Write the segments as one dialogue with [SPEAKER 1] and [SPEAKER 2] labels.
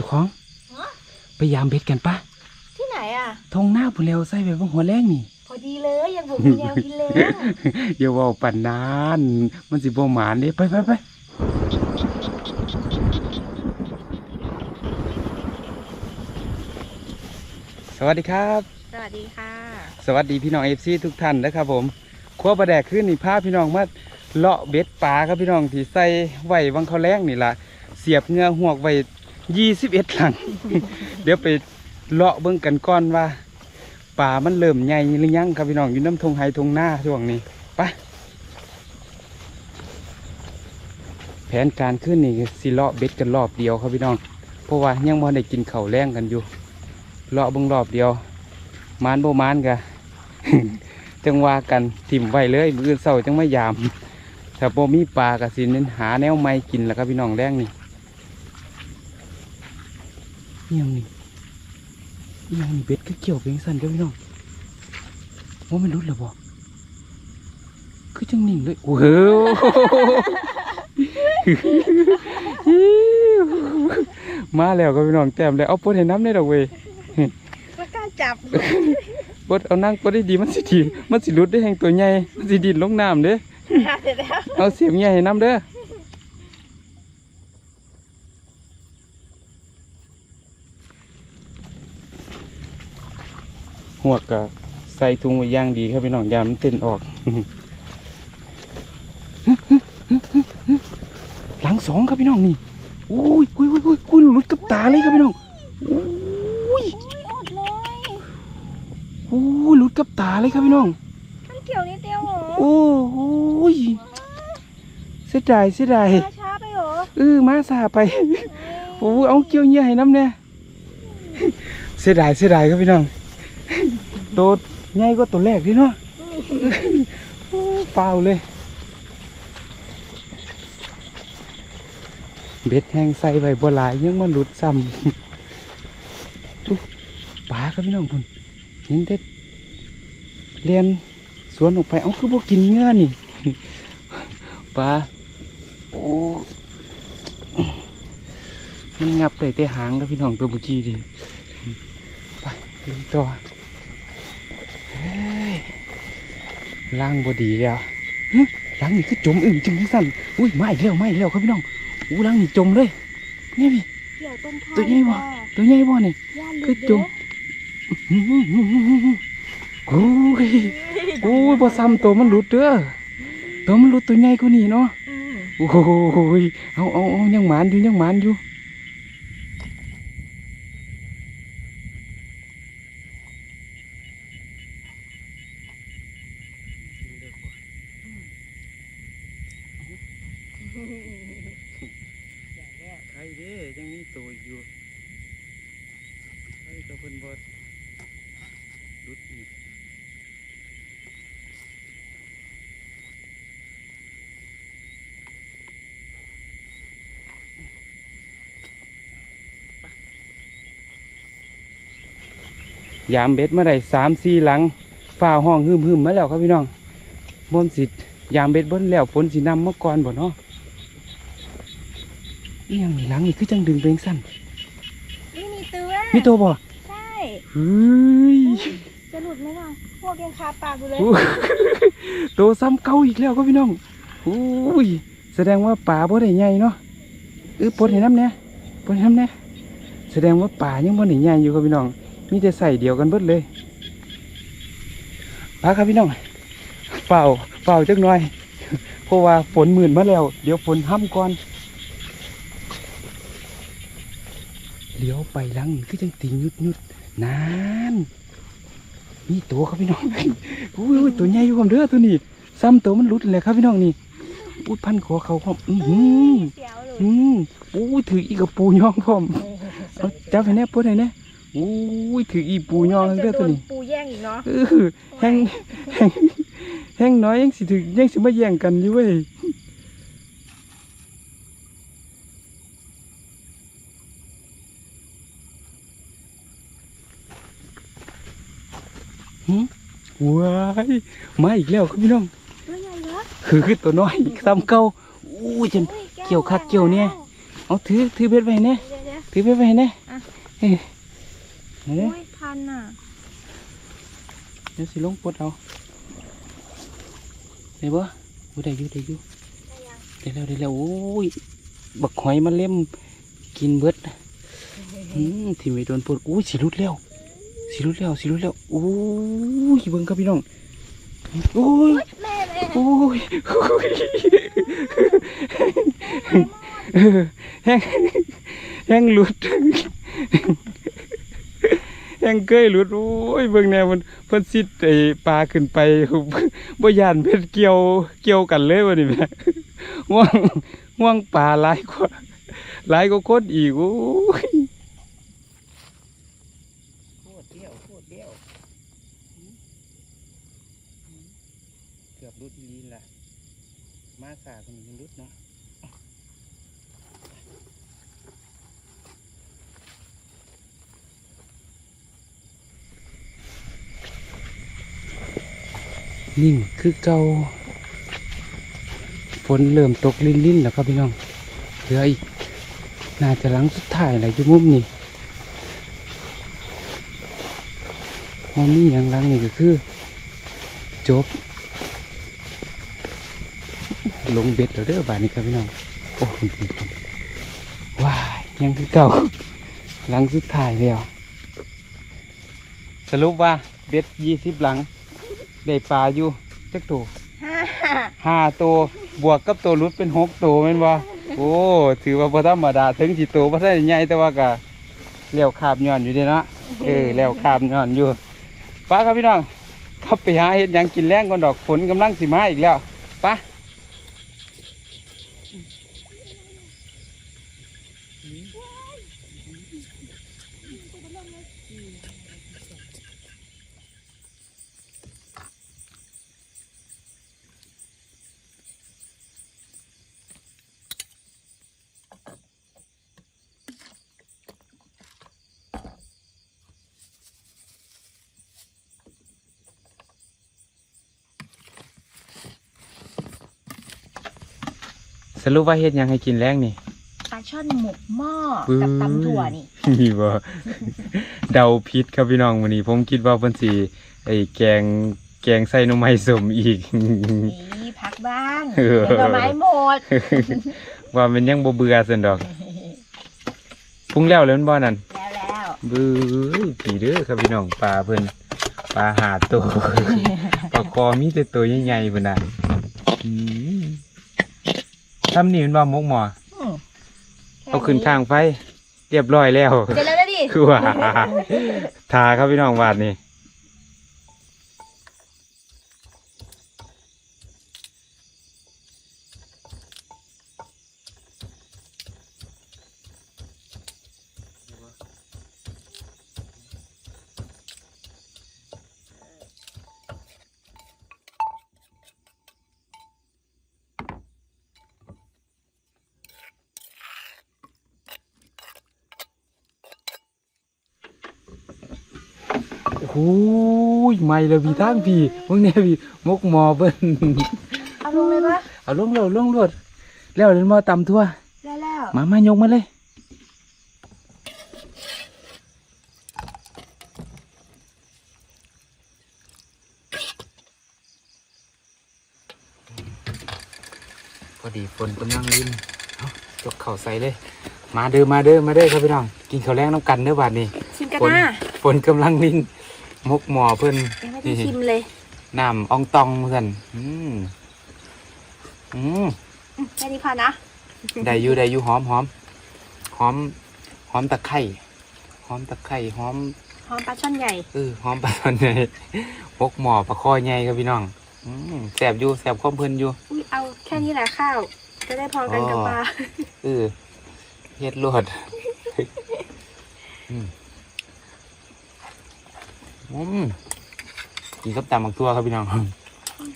[SPEAKER 1] จ้าของ
[SPEAKER 2] ฮะ
[SPEAKER 1] ไปยามเบ็ดกันปะ
[SPEAKER 2] ที่ไหนอะ
[SPEAKER 1] ทงหน้าผู้เลวใส่ไปบางหัวแรงนี่
[SPEAKER 2] พอดีเลยยังผมมีแนวกินเลย
[SPEAKER 1] อย่าเว่าปันนาน มันสิบ่หมานเด้ไปไปไปสวัสดีครับ
[SPEAKER 2] สวัสดีค่ะ
[SPEAKER 1] สวัสดีพี่น้องเอฟซีทุกท่านนะครับผมครัวประแดกขึ้นนี่พาพี่น้องมาเลาะเบ็ดปลาครับพี่น้องที่ใส่ไว้วังเขาแรงนี่ล่ะเสียบเหงือหวกไว้ ยี่สิบเอ็ดหลัง เดี๋ยวไปเลาะเบิ่งกันก่อนว่าป่ามันเริ่มใหญ่หรือยังครับพี่น้องอยู่น้ำทงไฮทงหน้าช่วงนี้ไปแผนการขึ้นนี่สิเลาะเบ็ดกันรอบเดียวครับพี่น้อง เพราะว่ายังบ่ได้กินเข้าแรงกันอยู่เลาะเบิ่งรอบเดียวมานบ่มานกะจังว่ากันถิ่มไว้เลยมือเช้าจังไม่ยามถ้าบ่มีปลากะสิเน้นหาแนวใหม่กินแล้วครับพี่น้องแรงนี่ เอียงนี่เอียงนี่เบ็ดก็เกี่ยวเพียงสั้นครับพี่น้องว่ามันรุดหรือบ่คือจังนิ่งเลยโอ้โหมาแล้วครับพี่น้องแต้มแล้วเอาปดให้น้ำได้ดอกเว้ย
[SPEAKER 2] ไม่กล้าจับ
[SPEAKER 1] ปดเอานั่งปดได้ดีมันสิดีมันสิรุดได้แห่งตัวใหญ่มันสิดินลงน้ำเด้
[SPEAKER 2] เสร็จแล้ว
[SPEAKER 1] เอาเสียมใหญ่ให้น้ำเด้อ หัวกก็ใส่ถุงไว้ย่างดีครับพี่น้องยามมันเต้นออก หลังสองครับพี่น้องนี่อุ้ยอุ้ยอุ้ยอุ้ยอุ้ยหลุดกับตาเลยครับพี่น้องอุ้ย
[SPEAKER 2] อดเลย
[SPEAKER 1] อุ้ยหลุดกับตาเลยครับพี่น้อง
[SPEAKER 2] มันเกี่ยวนิดเดียวเหรอ
[SPEAKER 1] โอ้โหยเสียดายเสียดาย
[SPEAKER 2] ช้าช้าไปเหรอ
[SPEAKER 1] เออมาสาไปโอ้เอาเกี่ยวเหยี่ยให้น้ำเนี่ยเสียดายเสียดายครับพี่น้อง ตัวใหญ่กว่าตัวแรกดิเนาะเปล่าเลย เบ็ดแห้งใส่ไว้บ่หลายยังมันหลุดซ้ำปลาครับพี่น้องพุ่นเห็นเด็ดเรียนสวนออกไป เอาคือบ่กินเงื่อนี่ปลาโอ้มันงับได้แต่หางครับพี่น้องตัวเมื่อกี้ดิไปต่อเฮ้ย ล่างบดีแล้วหึล่างนี่คือจมอึ่งจังสั่นอุ้ยไม่แล้วไม่แล้วครับพี่น้องอู้ล่างนี่จมเลยเนี่ยพี่
[SPEAKER 2] เกี่ยวต้นข้าว
[SPEAKER 1] ตัวใหญ่บ่ตัวใหญ่บ่นี่
[SPEAKER 2] ย่านห
[SPEAKER 1] คื
[SPEAKER 2] ลุ
[SPEAKER 1] อ
[SPEAKER 2] ด
[SPEAKER 1] จุ่มโอ้ยโอ้ยบ่ซ้ำตัวมันหลุดเด้อตัวมันหลุดตัวใหญ่กว่านี้เนาะ
[SPEAKER 2] อืม
[SPEAKER 1] โอ้ยเอาเอาเอายังหมานอยู่ยังหมานอยู่ใครเด้ยังมีตัวอยู่ใครตัวเพิ่นบ่หลุดอีก ยามเบ็ดมาได้สามสี่หลังฝ้าห้องหึมหึมๆมาแล้วครับพี่น้องบนสิยามเบ็ดเบิ้แล้วฝนสินำมาก่อนบ่เนาะอีหยังนี่หลังนี่คือจังดึงไปจังสั้น
[SPEAKER 2] นี่มีตัว
[SPEAKER 1] มีตัวบ่
[SPEAKER 2] ใช่
[SPEAKER 1] เฮ้ย
[SPEAKER 2] จะหลุดไหมล่ะพวกยังคาปากอยู่เลย
[SPEAKER 1] อู้ตัวซ้ำเก่าอีกแล้วครับพี่น้องอุ้ยแสดงว่าป่าบ่ได้ใหญ่เนาะเออปลดให้น้ำเนี่ยปลดให้น้ำเนี่ยแสดงว่าป่ายังบ่ได้ใหญ่อยู่ครับพี่น้อง มีแต่ใส่เดียวกันเบิดเลยปาครับพี่น้องเฝ้าเฝ้าจักหน่อย เพราะว่าฝนหมื่นมาแล้ว เดี๋ยวฝนห้ำก่อนเลี้ยวไปหลังคือจังติงยุดยุดๆนานมีตัวครับพี่น้องอุ้ยอุ้ยตัวใหญ่อยู่ความเด้อตัวนี้ ซ้ำตัวมันหลุดเลยครับพี่น้องนี่อุ้ยพันคอเขาพร้อมอือหือ
[SPEAKER 2] เสียวเลย
[SPEAKER 1] อืมอุ้ยถืออีกระปูย่องพร้อมเอาจับให้แน่พูดให้แน่ อุ้ยถืออีปูย่องเด้อตัวนี้
[SPEAKER 2] จะโดปูแย่งอีกเนาะ
[SPEAKER 1] เออแห้งแห้งแห้งน้อยยังสิถือยังสิมาแย่งกันอยู่เว้ยหึว้ายมาอีกแล้วครับพี่น้อง
[SPEAKER 2] ตัวใหญ่เหรอ
[SPEAKER 1] คือคือตัวน้อยซ้ำเก่าอู้ยจน
[SPEAKER 2] อุ้
[SPEAKER 1] เกี่ยวคักเกี่ยวเนี่ยเอาถือถือเบ็ดไว้เนี่ย
[SPEAKER 2] เดี๋ยว
[SPEAKER 1] ถือไปไปนะ
[SPEAKER 2] อะ
[SPEAKER 1] เอ้ย มาเด้อ
[SPEAKER 2] โอ้ยพันอะ
[SPEAKER 1] เดี๋ยวสิลงปลดเอาได้บ่โอ้ได้อยู่ได้อยู่ได้แล้วได้แล้วโอ้ยบักหอยมาเล่มกินเบิดอืมที่ไม่โดนปลดโอ้ยสิรุดแล้วสิรุดแล้วสิรุดแล้วโอ้ยเบิ่งครับพี่น้องโอ้ย
[SPEAKER 2] แม่แม่
[SPEAKER 1] โอ้ยโอ้ยเออแห้งแห้งหลุด แห้งเกยหลุดโอ้ยเบิ่งแนวมันเพิ่นซิดไอ้ปลาขึ้นไปบ่ยานเพชรเกี่ยวเกี่ยวกันเลยวันนี้แม่ห่วงห่วงปลาหลายกว่าหลายกว่าคนอีกโอ้ยโคตรเดียวโคตรเดียวเกือบรุดอีหลีนล่ะมาสาคนนี้มันรุดเนาะ นิ่งคือเก่าฝนเริ่มตกลิ้นๆแล้วครับพี่น้องเหลืออีกน่าจะหลังสุดท้ายแหละอยู่มุมนี้มุมนี้อย่างหลังนี่ก็คือ จบ ลงเบ็ดแล้วเด้อบานนี้ครับพี่น้องโอ้โหว้ายยังคือเก่าหลังสุดท้ายแล้วสรุปว่าเบ็ดยี่สิบหลัง ได้ปลาอยู่จักตัว
[SPEAKER 2] ห้า
[SPEAKER 1] ห้าตัวบวกกับตัวรุดเป็นหกตัวแม่นบ่โอ้ถือว่าบ่ธรรมดาถึงสิตัวบ่ได้ใหญ่แต่ว่าก็เลี้ยวขาบย้อนอยู่เด้เนาะเออเลี้ยวขาบย้อนอยู่ไป้าครับพี่น้องขับไปหาเห็ดหยังกินแรงก่อนดอกฝนกำลังสิมาอีกแล้วไป้า สรุปว่าเฮ็ดหยังให้กินแรงนี่
[SPEAKER 2] ปลาช่อนหมกหม้อ
[SPEAKER 1] ปื้
[SPEAKER 2] กับ
[SPEAKER 1] ย
[SPEAKER 2] ตำถั่วนี่
[SPEAKER 1] นี่บ่ เดาผิดครับพี่น้องวันนี้ ผมคิดว่าเพิ่นสิไอ้แกงแกงใส่หน่อไม้สมอีก
[SPEAKER 2] นี่พักบ้าง
[SPEAKER 1] เออ
[SPEAKER 2] เป็นหน่อไม้หมด
[SPEAKER 1] ว่ามันยังบ่เบื่อซั่นดอกปรุงแล้วเลยแม่นบ่นั่น
[SPEAKER 2] แล้วแล้ว
[SPEAKER 1] บื้อผีเด้อครับพี่น้องปลาเพิ่นปลาหาตัว ปลาคอมีแต่ตัวใหญ่ๆพุ่นน่ะอืม ทำนี่มันบ่มกหมอ
[SPEAKER 2] อืม
[SPEAKER 1] เอาขึ้นข้างไฟ เรียบร้อยแล้ว
[SPEAKER 2] เสร็จแล้วนะดิ
[SPEAKER 1] คือว่าทาครับพี่น้องวาดนี่ อ้โหไม่เลยพี่ทางพี่มึงเนี่ยพี่มกหมอเบิ้น
[SPEAKER 2] เอาลงเลยปะ
[SPEAKER 1] เอาลงเราลงรวดแล้วเดินมาตำทั่ว
[SPEAKER 2] แล้วแล้ว
[SPEAKER 1] มามายกมาเลยพอดีฝนกำลังรินเอาจกเข่าใส่เลย มาเด้อมาเด้อมาเด้อครับพี่น้อง กินข้าวแรงน้ำกันเด้อบาดนี้
[SPEAKER 2] ชิมกัน
[SPEAKER 1] ฝน
[SPEAKER 2] นะ
[SPEAKER 1] ฝนกำลังริน มกหมอเพิ่น
[SPEAKER 2] ยังไม่ได้ชิมเลย
[SPEAKER 1] น้ำอองตองเพื่อนอืมอืม
[SPEAKER 2] อืมแค่นี้พอนะ
[SPEAKER 1] ได้อยู่ได้อยู่หอมหอมหอมหอมตะไคร้หอมตะไคร้หอม
[SPEAKER 2] หอมปลาช่อนใหญ่
[SPEAKER 1] เออหอมปลาตอนใหญ่พกหมอปลาคอใหญ่ครับพี่น้องอืมแสบอยู่แสบข้อมเพิ่นอยู่
[SPEAKER 2] อุ้ยเอาแค่นี้แหละข้าว จะได้พอกันกับ
[SPEAKER 1] อ๋อ
[SPEAKER 2] ปลา
[SPEAKER 1] เออเฮ็ดรวดอืม อืมกินกับตำบักทั่วครับพี่น้อง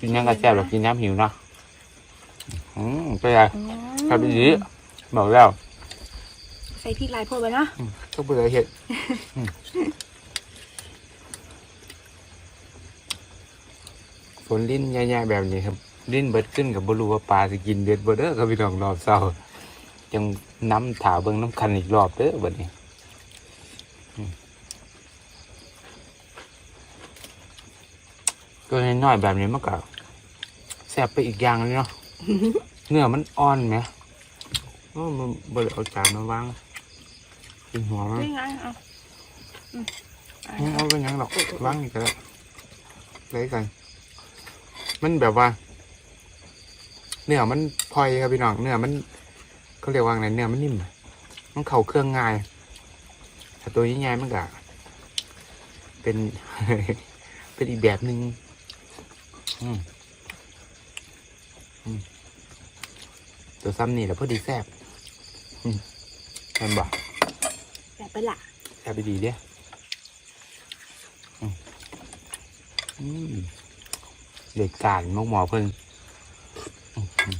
[SPEAKER 1] กินยังก็แซ่บหรอกกินย้ำหิวเนาะอืมเป็นไง
[SPEAKER 2] อืม
[SPEAKER 1] ครับดีบอกแล้ว
[SPEAKER 2] ใส่พริกลายโพดไปเนาะ
[SPEAKER 1] อืมก็เบื่อเห็ดอืมฝนลิ้นแย่ๆแบบนี้ครับ ลิ้นเบิดขึ้นกับบรูว่าปลาจะกินเบ็ดบ่เด้อครับพี่น้องรอบเศร้าจังน้ำถาเบิ่งน้ำคันอีกรอบเด้อบัดนี้อืม ตัวน้อยๆแบบนี้มันก็แซ่บไปอีกอย่างเลยเนาะ เนื้อมันอ่อนไหมโอ้มันบริเอาจานมาวางกินหัวมัน
[SPEAKER 2] นี่ไงเอาอืมอะ
[SPEAKER 1] ไม่เอาเป็นหยังหรอกวางนี่ก็ได้เลยกัน มันแบบว่า เนื้อมันพลอยครับพี่น้องเนื้อมันเขาเรียกว่าไงเนื้อมันนิ่มอะมันเข่าเครื่องง่ายแต่ตัวใหญ่ๆมันก็เป็น เป็นอีกแบบหนึ่งอืมอืม ตัวซ้ำนี่แหละพอดีแซ่บอืมมันบอก
[SPEAKER 2] แบบไปละ
[SPEAKER 1] แซ่บไปดีเด้ออืมอืมเด็กการมกหมอเพิ่งอืมอืม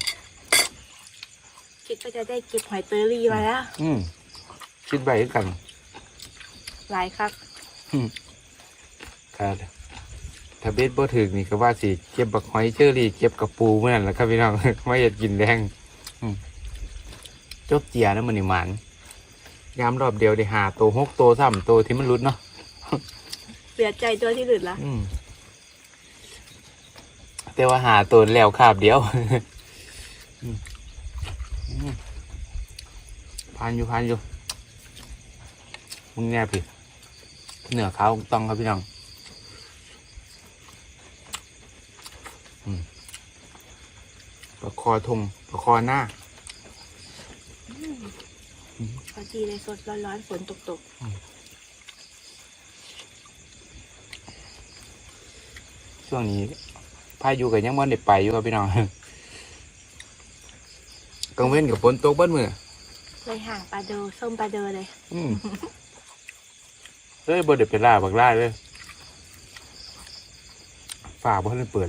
[SPEAKER 2] คิดว่าจะได้เก็บหอยเตอรี่มาแล้ว
[SPEAKER 1] อืมคิดไปกัน
[SPEAKER 2] หลายครับ
[SPEAKER 1] ครับ ถ้าเบ็ดบ่ถึกนี่ก็ว่าสิเก็บบักหอยเชอรี่เก็บกับปูเมื่อนั้นแหละครับพี่น้อง ไม่อยากกินแรงอืมจบเจียนะมันนี่หมันยามรอบเดียวได้หาโตวหกโตวซ้ำโตวที่มันรุดเนาะ
[SPEAKER 2] เสียใจตัวที่หลุดละ
[SPEAKER 1] อืมแต่ว่าหาตัวแล้วคาบเดียวอืมอืมพานอยู่พานอยู่มึงแน่พี่เหนือขาวต้องครับพี่น้องอืม ประคอทงประคอหน้า
[SPEAKER 2] พอดีเลยสดร้อนๆฝนตก
[SPEAKER 1] ช่วงนี้พายุกับยังมันได้ไปอยู่ครับพี่น้องกังเว้นกับฝนตกเบ้านมือ
[SPEAKER 2] ๆเลยห่างปลาเดอส้มปลาเดอเลย
[SPEAKER 1] อืมเฮ้ยบ่ได้ไปล่าบักล่าเลยฝ่าบ่ทันได้เปิด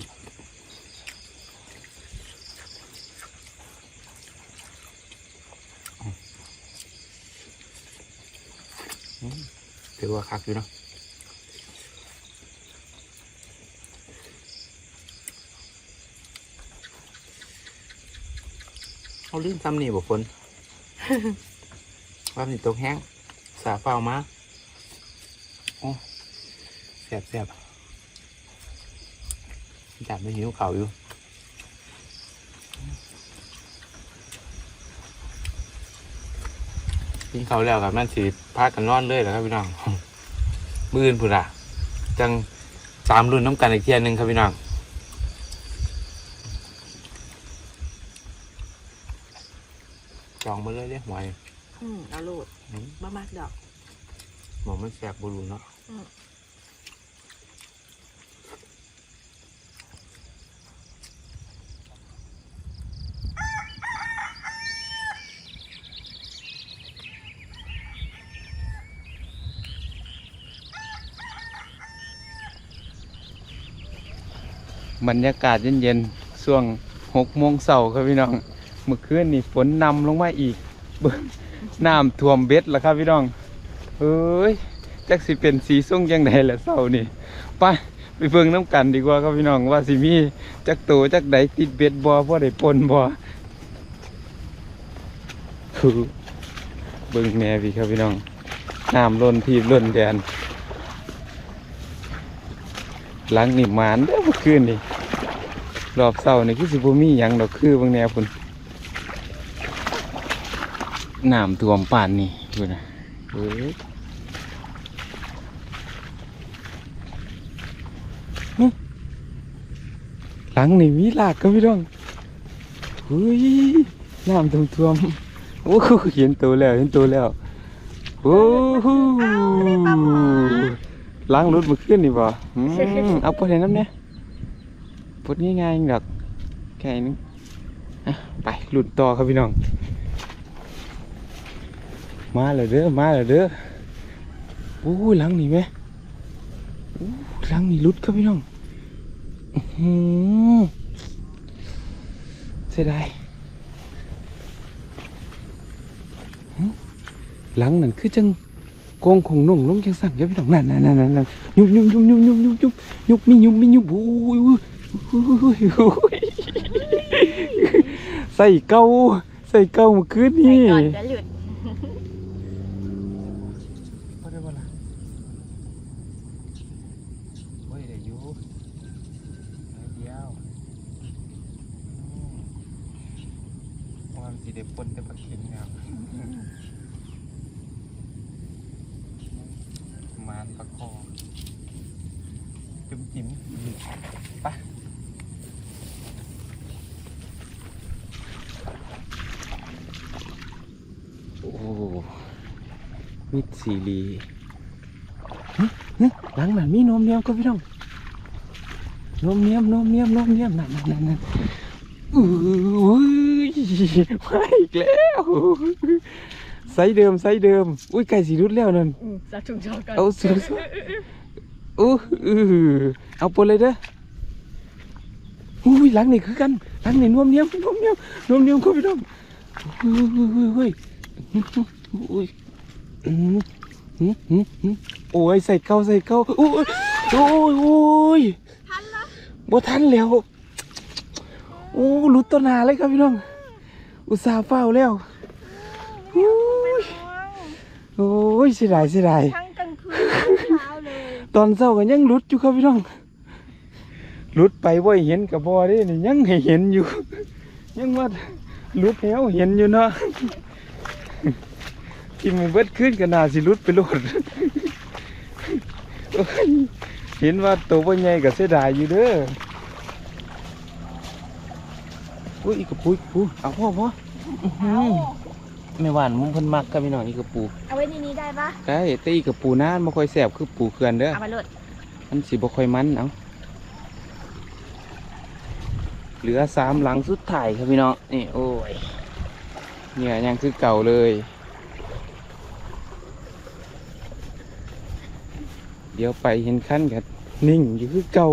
[SPEAKER 1] ถือว่าคักอยู่เนาะเขาลื่นซ้ำนี่บ่ฝนว่ามันตกแห้ง สาเฝ้ามาโอ้แสบแสบจับไม่หิวเขาวอยู่กินเขาวแล้วกับนั่นสิพากันนอนเลยแหละครับพี่น้อง มืออื่นพุ่นละจังสามรุ่นน้ำกันอีกเทียหนึงครับพี่น้องจองมาเลยเรียกหวย
[SPEAKER 2] อืมเอาโหลด
[SPEAKER 1] อืม
[SPEAKER 2] บ้ามากดอก
[SPEAKER 1] หมอมันแสบบุรุเนาะ
[SPEAKER 2] อืม
[SPEAKER 1] บรรยากาศเย็นๆช่วงหกโมงเสาร์ครับพี่น้องเมื่อคืนนี่ฝนนำลงมาอีกเบิ่งน้ำท่วมเบ็ดแล้วครับพี่น้องเฮ้ยจักสิเป็นสีส้มยังไงแหละเสาร์นี่ไปไปเบิ่งน้ำกันดีกว่าครับพี่น้องว่าสิมีจักโตจักใดติดเบ็ดบ่พ่ได้ปนบ่คือเบิ่งแน่พี่ครับพี่น้องน้ำล้นทีบล้นแดนหลังนี่หมานเด้อเมื่อคืนนี่ รอบเสาร์นี่คือสิบ่มีหยังดอกคือบางแนวพุ่นน้ำท่วมป่านนี่ดูนะเฮ้ยหึหลังนี่มีหลากก็พี่น้องเฮ้ยน้ำท่วมท่วมโอ้โหเห็นตัวแล้วเห็นตัวแล้วโอ้โหล้างรถมาขึ้นนี่บ่อืมเอาปลดให้น้ำเนี่ย ปลดง่ายๆดอกแค่นี้ไปหลุดต่อครับพี่น้อง มาเลยเด้อมาเลยเด้อโอ้ยหลังนี่ไหมโอ้หลังนี่รุดครับพี่น้องอือเสียดายหลังนั่นคือจังกองของนุ่งลงจังสั่งครับพี่น้องนั่นนั่นนั่นนั่นยุบยุบยุบยุบยุบยุบยุบยุบมียุบมียุบโอ้ย ใส่เก้าใส่เก้ามาขึ้นนี่
[SPEAKER 2] ก่อนจะหลุด
[SPEAKER 1] สีเด็บปนจะปักขินครับมานปะคองจุ้มจิ้มไป มิดซีรีฮึฮึหลังนั้นมีนมเนียมก็พี่น้องนมเนียมนมเนียมนมเนียมนั่นนั่นนั่นนั่นอุ้ยมาอีกแล้วไซส์เดิมไซส์เดิม อุ้ยไก่สีรุดแล้วนั่น
[SPEAKER 2] อืมสักถุงจอก่อน
[SPEAKER 1] เอาสุดอู้อือเอาปนเลยเด้ออุ้ยหลังนี่คือกันหลังนี่นวมเนียมนวมเนียมนวมเนียมก็พี่น้องอุ้ยอุ้ยอุ้ยอุ้ยอืมหืมหืมหืม โอ้ยใส่เก้าใส่เก้าโอ้ยโอ้ยโอ้ย
[SPEAKER 2] ทันละ
[SPEAKER 1] บ่ทันแล้วโอ้หลุดต้นหนาเลยครับพี่น้อง อุตส่าห์เฝ้าแล้วโอ้ยโอ้ยเสียดายเสียดาย
[SPEAKER 2] ทั้งกลางคืนทั้งเช้าเลย
[SPEAKER 1] ตอนเช้าก็ยังหลุดอยู่ครับพี่น้องหลุดไปบ่ให้เห็นกับบ่ได้นี่ยังให้เห็นอยู่ ยังว่าหลุดแล้วเห็นอยู่เนาะ ที่มันเบิดขึ้นก็น่าสิหลุดไปโลดโอ้ยเห็นว่าตัวบ่ใหญ่ก็เสียดายอยู่เด้ออุ้ยอีกกระปุกปูเอาพ่อพ่ออื้อหือแม่หวานมุมเพิ่นมักครับพี่น้องอีกกระปู
[SPEAKER 2] เอาไว้ในนี้ได้ปะ
[SPEAKER 1] ได้แต่อีกกระปูนานบ่ค่อยแซ่บคือปูเขื่อนเด้อ
[SPEAKER 2] เอามาโหลด
[SPEAKER 1] มันสิบ่ค่อยมันเอาเหลือสามหลังสุดท้ายครับพี่น้องนี่โอ้ยเนี่ยยังคือเก่าเลย เดี๋ยวไปเห็นขั้นกันนิ่งอยู่คือเก่า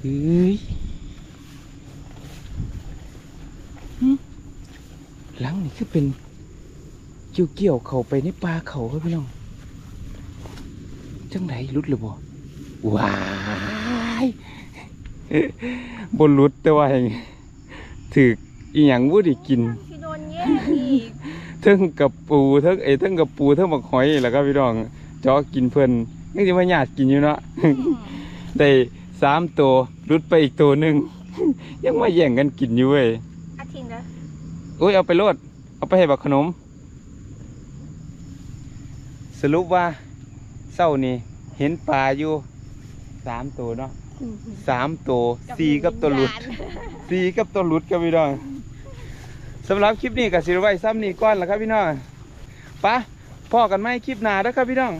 [SPEAKER 1] เฮ้ยหึหลังนี่คือเป็นเกี่ยวเกี่ยวๆเข้าไปในป่าเขาครับพี่น้อง จังไดรุดหรือบ่ว้ายบนรุดแต่ว่าให้ถืออีหยังบ่ได้กิน
[SPEAKER 2] ที่โดนแย่งอีก
[SPEAKER 1] เทั้งกับปูเทั้งไอ้ยเทั้งกับปูเทั้งบักหอยแหล้วครับพี่น้อง เจาะกินเพิ่นยังสิมาญาติกินอยู่เนาะ ได้สามตัวรุดไปอีกตัวหนึ่ง ยังมาแย่งกันกินอยู่เว้ย
[SPEAKER 2] อาทิตย์นะ
[SPEAKER 1] โอ้ยเอาไปโลด เอาไปให้บักขนม สรุปว่าเศร้านี่เห็นปลาอยู่สามตัวเนาะสามตัวสี่กับตัวหลุดสีกับตัวหลุดครับพี่น้องสำหรับคลิปนี้กับสิรไว้ซ้ำนี่ก้อนแล้วครับพี่น้องไปะ พ่อกันไหมคลิปหนาแล้วครับพี่น้อง